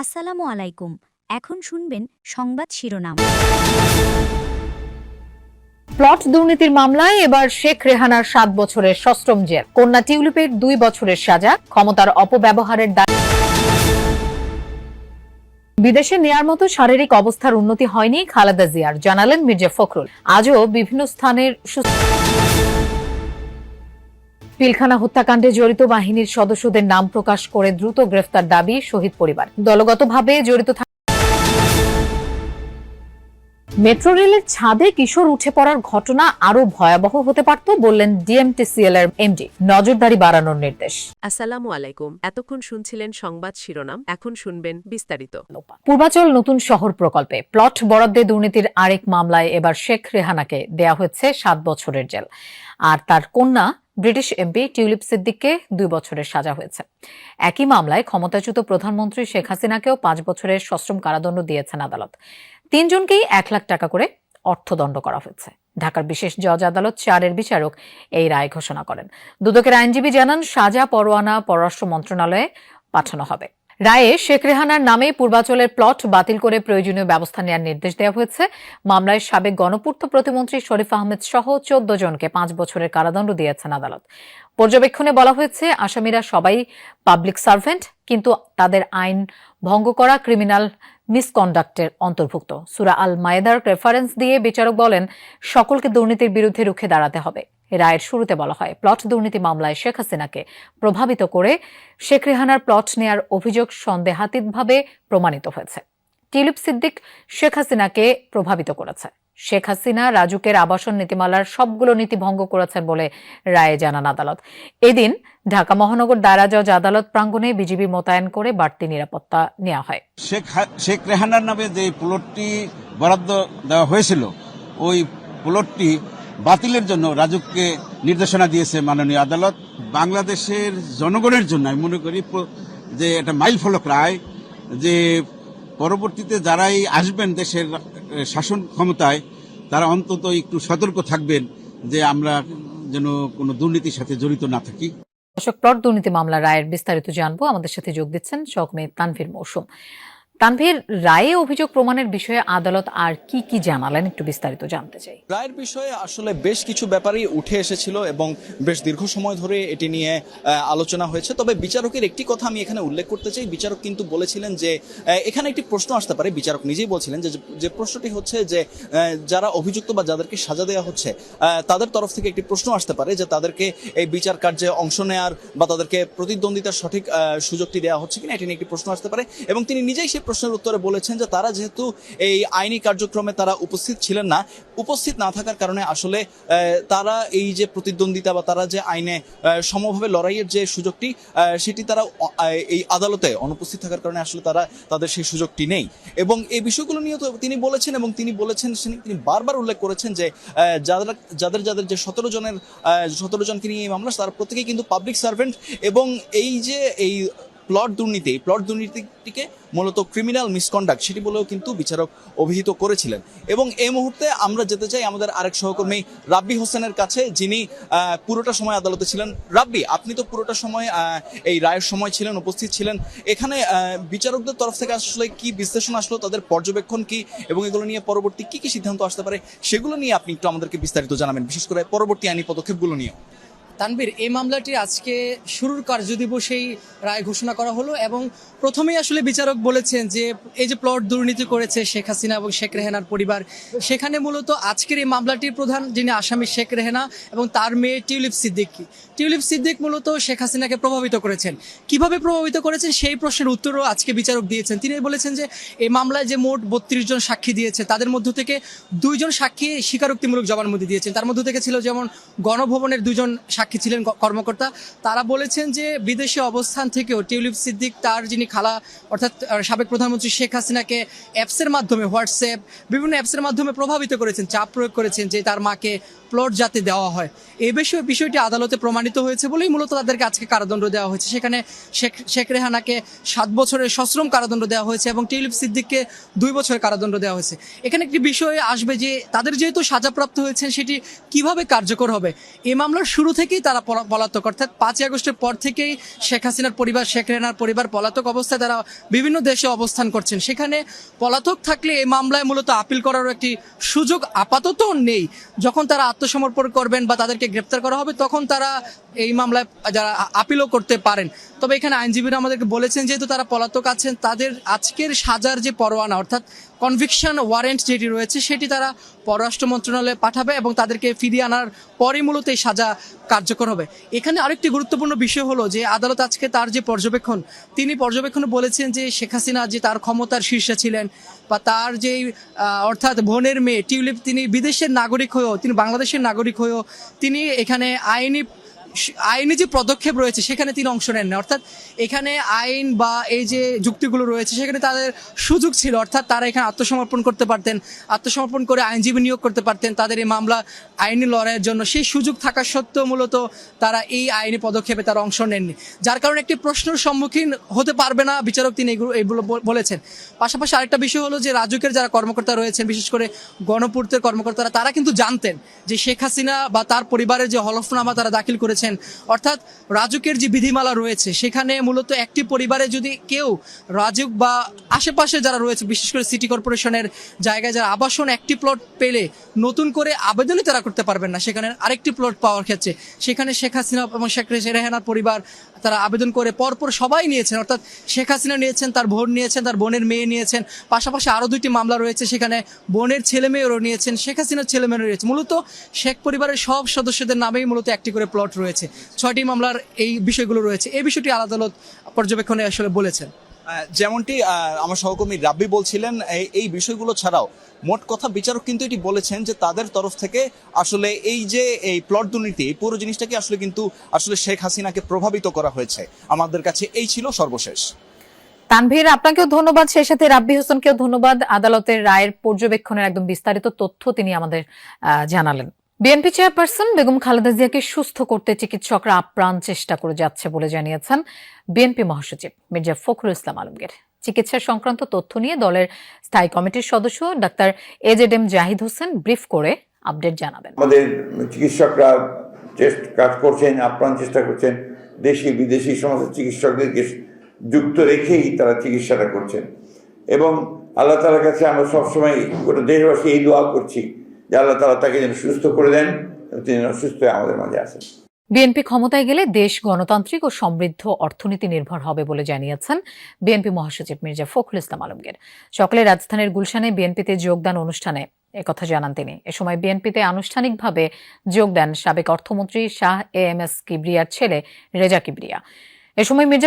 আসসালামু আলাইকুম। এখন শুনবেন সংবাদ শিরোনাম। প্লট দুর্নীতির মামলায় এবার শেখ রেহানার সাত বছরের সশ্রম জেল। কন্যা টিউলিপের দুই বছরের সাজা ক্ষমতার অপব্যবহারের দায়। বিদেশে নেয়ার মতো শারীরিক অবস্থার উন্নতি হয়নি খালেদা জিয়ার জানালেন মির্জা ফখরুল। আজও বিভিন্ন স্থানের সুস্থ পিলখানা হত্যাকাণ্ডে জড়িত বাহিনীর সদস্যদের নাম প্রকাশ করে দ্রুত গ্রেফতার দাবি শহীদ পরিবার। দলগতভাবে জড়িত মেট্রো রেলের ছাদে কিশোর উঠে পড়ার ঘটনা আরও ভয়াবহ হতে পারত বললেন ডিএমটিসিএল এর এমডি। নজরদারি বাড়ানোর নির্দেশ। আসসালামু আলাইকুম। এতক্ষণ শুনছিলেন সংবাদ শিরোনাম এখন শুনবেন বিস্তারিত। পূর্বাচল নতুন শহর প্রকল্পে প্লট বরাদ্দে দুর্নীতির আরেক মামলায় এবার শেখ রেহানাকে দেয়া হয়েছে সাত বছরের জেল। আর তার কন্যা ব্রিটিশ এমপি টিউলিপ সিদ্দিককে দুই বছরের সাজা হয়েছে। একই মামলায় ক্ষমতাচ্যুত প্রধানমন্ত্রী শেখ হাসিনাকেও পাঁচ বছরের সশ্রম কারাদণ্ড দিয়েছেন আদালত। তিনজনকেই এক লাখ টাকা করে অর্থদণ্ড করা হয়েছে। ঢাকার বিশেষ জজ আদালত চারের বিচারক এই রায় ঘোষণা করেন। দুদকের আইনজীবী জানান, সাজা পরোয়ানা পররাষ্ট্র মন্ত্রণালয়ে পাঠানো হবে। রায়ে শেখ রেহানার নামে পূর্বাচলের প্লট বাতিল করে প্রয়োজনীয় ব্যবস্থা নেওয়ার নির্দেশ দেওয়া হয়েছে। মামলায় সাবেক গণপূর্ত প্রতিমন্ত্রী শরীফ আহমেদ সহ চোদ্দ জনকে পাঁচ বছরের কারাদণ্ড দিয়েছেন আদালত। পর্যবেক্ষণে বলা হয়েছে, আসামিরা সবাই পাবলিক সার্ভেন্ট, কিন্তু তাদের আইন ভঙ্গ করা ক্রিমিনাল মিসকন্ডাক্টের অন্তর্ভুক্ত। সুরা আল মায়েদার রেফারেন্স দিয়ে বিচারক বলেন, সকলকে দুর্নীতির বিরুদ্ধে রুখে দাঁড়াতে হবে। রায়ের শুরুতে বলা হয়, প্লট দুর্নীতি মামলায় শেখ হাসিনাকে প্রভাবিত করে শেখ রেহানার প্লট নেয়ার অভিযোগ সন্দেহাতীতভাবে প্রমাণিত হয়েছে। টিলিপ সিদ্দিক শেখ হাসিনাকে প্রভাবিত করেছে। শেখ হাসিনা রাজুকের আবাসন নীতিমালার সবগুলো নীতি ভঙ্গ করেছেন বলে রায়ে জানান আদালত। এদিন ঢাকা মহানগর দায়রা জজ আদালত প্রাঙ্গণে বিজিবি মোতায়েন করে বাড়তি নিরাপত্তা নেওয়া হয়। শেখ শেখ রেহানার নামে যে প্লটটি বরাদ্দ দেওয়া হয়েছিল, ওই প্লটটি বাতিলের জন্য রাজুককে নির্দেশনা দিয়েছে মাননীয় আদালত। বাংলাদেশের জনগণের জন্য আমি মনে করি যে এটা মাইল ফলক রায়, যে পরবর্তীতে যারাই আসবেন দেশের শাসন ক্ষমতায়, তারা অন্তত একটু সতর্ক থাকবেন যে আমরা যেন কোনো দুর্নীতির সাথে জড়িত না থাকি। দর্শক, প্লট দুর্নীতি মামলা রায়ের বিস্তারিত জানব। আমাদের সাথে যোগ দিচ্ছেন সহকর্মী তানভীর মৌসুম। তানভীর রায়ে অভিযোগ প্রমাণের বিষয়ে আদালত আর কি কি জানালেন একটু বিস্তারিত জানতে চাই। রায়ের বিষয়ে আসলে বেশ কিছু ব্যাপারই উঠে এসেছিল এবং বেশ দীর্ঘ সময় ধরে এটি নিয়ে আলোচনা হয়েছে। তবে বিচারকের একটি কথা আমি এখানে উল্লেখ করতে চাই। বিচারক কিন্তু বলেছিলেন যে এখানে একটি প্রশ্ন আসতে পারে। বিচারক নিজেই বলছিলেন যে যে প্রশ্নটি হচ্ছে যে যারা অভিযুক্ত বা যাদেরকে সাজা দেওয়া হচ্ছে তাদের তরফ থেকে একটি প্রশ্ন আসতে পারে যে, তাদেরকে এই বিচার কার্যে অংশ নেয়ার বা তাদেরকে প্রতিদ্বন্দ্বিতার সঠিক সুযোগটি দেওয়া হচ্ছে কিনা, এটি নিয়ে একটি প্রশ্ন আসতে পারে এবং তিনি নিজেই সেই প্রশ্নের উত্তরে বলেছেন যে তারা যেহেতু এই আইনি কার্যক্রমে তারা উপস্থিত ছিলেন না, উপস্থিত না থাকার কারণে আসলে তারা এই যে প্রতিদ্বন্দ্বিতা বা তারা যে আইনে সমভাবে লড়াইয়ের যে সুযোগটি সেটি তারা এই আদালতে অনুপস্থিত থাকার কারণে আসলে তারা, তাদের সেই সুযোগটি নেই। এবং এই বিষয়গুলো নিয়ে তো তিনি বলেছেন এবং তিনি বলেছেন, তিনি- বারবার উল্লেখ করেছেন যে যাদের যাদের যাদের যে সতেরো জনের সতেরো জনকে নিয়ে এই মামলা, তারা প্রত্যেকেই কিন্তু পাবলিক সার্ভেন্ট এবং এই যে এই প্লট দুর্নীতি এই প্লট দুর্নীতিটিকে মূলত ক্রিমিনাল মিসকন্ডাক্ট সেটি বলেও কিন্তু বিচারক অভিহিত করেছিলেন। এবং এই মুহূর্তে আমরা যেতে চাই আমাদের আরেক সহকর্মী রাব্বি হোসেনের কাছে, যিনি পুরোটা সময় আদালতে ছিলেন। রাব্বি, আপনি তো পুরোটা সময় এই রায়ের সময় ছিলেন, উপস্থিত ছিলেন। এখানে বিচারকদের তরফ থেকে আসলে কি বিশ্লেষণ আসলো, তাদের পর্যবেক্ষণ কি, এবং এগুলো নিয়ে পরবর্তী কি কি সিদ্ধান্ত আসতে পারে, সেগুলো নিয়ে আপনি একটু আমাদেরকে বিস্তারিত জানাবেন, বিশেষ করে পরবর্তী আইনি পদক্ষেপগুলো নিয়ে তানবীর এই মামলাটি আজকে শুরুর কার্যদিবসেই রায় ঘোষণা করা হলো এবং প্রথমেই আসলে বিচারক বলেছেন যে এই যে প্লট দুর্নীতি করেছে শেখ হাসিনা এবং শেখ রেহানার পরিবার, সেখানে মূলত আজকের এই মামলাটির প্রধান যিনি আসামি শেখ রেহানা এবং তার মেয়ে টিউলিপ সিদ্দিকি। টিউলিপ সিদ্দিক মূলত শেখ হাসিনাকে প্রভাবিত করেছেন। কীভাবে প্রভাবিত করেছেন সেই প্রশ্নের উত্তরও আজকে বিচারক দিয়েছেন। তিনি বলেছেন যে এই মামলায় যে মোট বত্রিশ জন সাক্ষী দিয়েছে, তাদের মধ্য থেকে দুইজন সাক্ষী স্বীকারোক্তিমূলক জবানবন্দি দিয়েছেন। তার মধ্য থেকে ছিল যেমন গণভবনের দুজন সাক্ষী ছিলেন কর্মকর্তা, তারা বলেছেন যে বিদেশে অবস্থান থেকেও টিউলিপ সিদ্দিক তার যিনি খালা, অর্থাৎ সাবেক প্রধানমন্ত্রী শেখ হাসিনাকে অ্যাপসের মাধ্যমে হোয়াটসঅ্যাপ, বিভিন্ন অ্যাপসের মাধ্যমে প্রভাবিত করেছেন, চাপ প্রয়োগ করেছেন যে তার মাকে প্লট যাতে দেওয়া হয়। এই বিষয়ে, বিষয়টি আদালতে প্রমাণিত হয়েছে বলেই মূলত তাদেরকে আজকে কারাদণ্ড দেওয়া হয়েছে। সেখানে শেখ শেখ রেহানাকে সাত বছরের সশ্রম কারাদণ্ড দেওয়া হয়েছে এবং টিউলিপ সিদ্দিককে দুই বছরের কারাদণ্ড দেওয়া হয়েছে। এখানে একটি বিষয় আসবে যে তাদের যেহেতু সাজাপ্রাপ্ত হয়েছেন, সেটি কীভাবে কার্যকর হবে? এই মামলার শুরু থেকে থেকেই তারা পলাতক, অর্থাৎ পাঁচই আগস্টের পর থেকেই শেখ হাসিনার পরিবার, শেখ রেনার পরিবার পলাতক অবস্থায় তারা বিভিন্ন দেশে অবস্থান করছেন। সেখানে পলাতক থাকলে এই মামলায় মূলত আপিল করার একটি সুযোগ আপাতত নেই। যখন তারা আত্মসমর্পণ করবেন বা তাদেরকে গ্রেপ্তার করা হবে, তখন তারা এই মামলায় যারা আপিলও করতে পারেন। তবে এখানে আইনজীবীরা আমাদেরকে বলেছেন, যেহেতু তারা পলাতক আছেন, তাদের আজকের সাজার যে পরোয়ানা, অর্থাৎ কনভিকশন ওয়ারেন্ট যেটি রয়েছে, সেটি তারা পররাষ্ট্র মন্ত্রণালয়ে পাঠাবে এবং তাদেরকে ফিরিয়ে আনার পরে মূলত এই সাজা কার্যকর হবে। এখানে আরেকটি গুরুত্বপূর্ণ বিষয় হলো যে, আদালত আজকে তার যে পর্যবেক্ষণ, তিনি পর্যবেক্ষণে বলেছেন যে, শেখ হাসিনা যে তার ক্ষমতার শীর্ষে ছিলেন বা তার যেই অর্থাৎ বোনের মেয়ে, টিউলিপ, তিনি বিদেশের নাগরিক হয়েও, তিনি বাংলাদেশের নাগরিক হয়েও, তিনি এখানে আইনি আইনি যে পদক্ষেপ রয়েছে, সেখানে তিনি অংশ নেন না অর্থাৎ এখানে আইন বা এই যে যুক্তিগুলো রয়েছে, সেখানে তাদের সুযোগ ছিল। অর্থাৎ তারা এখানে আত্মসমর্পণ করতে পারতেন, আত্মসমর্পণ করে আইনজীবী নিয়োগ করতে পারতেন। তাদের এই মামলা আইনি লড়াইয়ের জন্য সেই সুযোগ থাকা সত্ত্বেও মূলত তারা এই আইনি পদক্ষেপে তারা অংশ নেননি। যার কারণে একটি প্রশ্নের সম্মুখীন হতে পারবে না বিচারক তিনি এগুলো এগুলো বল- বলেছেন। পাশাপাশি আরেকটা বিষয় হলো যে রাজুকের যারা কর্মকর্তা রয়েছেন, বিশেষ করে গণপূর্তের কর্মকর্তারা, তারা কিন্তু জানতেন যে শেখ হাসিনা বা তার পরিবারের যে হলফনামা তারা দাখিল করেছেন অর্থাৎ রাজুকের যে বিধিমালা রয়েছে, সেখানে মূলত একটি পরিবারে যদি কেউ রাজুক বা আশেপাশে যারা রয়েছে, বিশেষ করে সিটি কর্পোরেশনের জায়গায় যারা আবাসন একটি প্লট পেলে নতুন করে আবেদনই তারা করতে পারবেন না। সেখানে আরেকটি প্লট পাওয়ার ক্ষেত্রে। সেখানে শেখ হাসিনা এবং শেখ রেহানার পরিবার তারা আবেদন করে, পরপর সবাই নিয়েছেন, অর্থাৎ শেখ হাসিনা নিয়েছেন, তার বোন নিয়েছেন, তার বোনের মেয়ে নিয়েছেন, পাশাপাশি আরও দুইটি মামলা রয়েছে সেখানে বোনের ছেলে মেয়েরও নিয়েছেন, শেখ হাসিনার ছেলে মেয়েরও রয়েছে। মূলত শেখ পরিবারের সব সদস্যদের নামেই মূলত একটি করে প্লট রয়েছে। ছয়টি মামলার এই বিষয়গুলো রয়েছে। এই বিষয়টি আদালত পর্যবেক্ষণে আসলে বলেছেন। যেমনটি আমার সহকর্মী রাব্বি বলছিলেন এই বিষয়গুলো ছাড়াও মোট কথা বিচারক কিন্তু এটি বলেছেন যে তাদের তরফ থেকে আসলে এই যে এই প্লট দুর্নীতি, এই পুরো জিনিসটাকে আসলে কিন্তু আসলে শেখ হাসিনাকে প্রভাবিত করা হয়েছে। আমাদের কাছে এই ছিল সর্বশেষ। তানভীর, আপনাকেও ধন্যবাদ। সেই সাথে রাব্বি হোসেনকেও ধন্যবাদ। আদালতের রায়ের পর্যবেক্ষণের একদম বিস্তারিত তথ্য তিনি আমাদের জানালেন। বিএনপি চেয়ারপারসন বেগম খালেদা জিয়াকে সুস্থ করতে চিকিৎসকরা আপ্রাণ চেষ্টা করে যাচ্ছে বলে জানিয়েছেন বিএনপি মহাসচিব মির্জা ফখরুল ইসলাম আলমগীর। চিকিৎসা সংক্রান্ত তথ্য নিয়ে দলের স্থায়ী কমিটির সদস্য doctor A Z M Zahid Hossain brief করে আপডেট জানাবেন। আমাদের চিকিৎসকরা কাজ করছেন, আপ্রাণ চেষ্টা করছেন। দেশি, বিদেশি সমস্ত চিকিৎসকদেরকে যুক্ত রেখেই তারা চিকিৎসাটা করছেন। এবং আল্লাহ তালার কাছে আমরা সবসময় গোটা দেশবাসী এই দোয়া করছি যে আল্লাহ তালা তাকে যেন সুস্থ করে দেন, তিনি যেন সুস্থ হয়ে আমাদের মাঝে আসেন। বিএনপি ক্ষমতায় গেলে দেশ গণতান্ত্রিক ও সমৃদ্ধ অর্থনীতি নির্ভর হবে বলে জানিয়েছেন বিএনপি মহাসচিব মির্জা ফখরুল ইসলাম আলমগীর। সকালে রাজধানীর গুলশানে বিএনপিতে যোগদান অনুষ্ঠানে একথা জানান তিনি। এ সময় বিএনপিতে আনুষ্ঠানিকভাবে যোগ দেন সাবেক অর্থমন্ত্রী শাহ এ এম এস কিবরিয়ার ছেলে রেজা কিবরিয়া। এ সময় মির্জা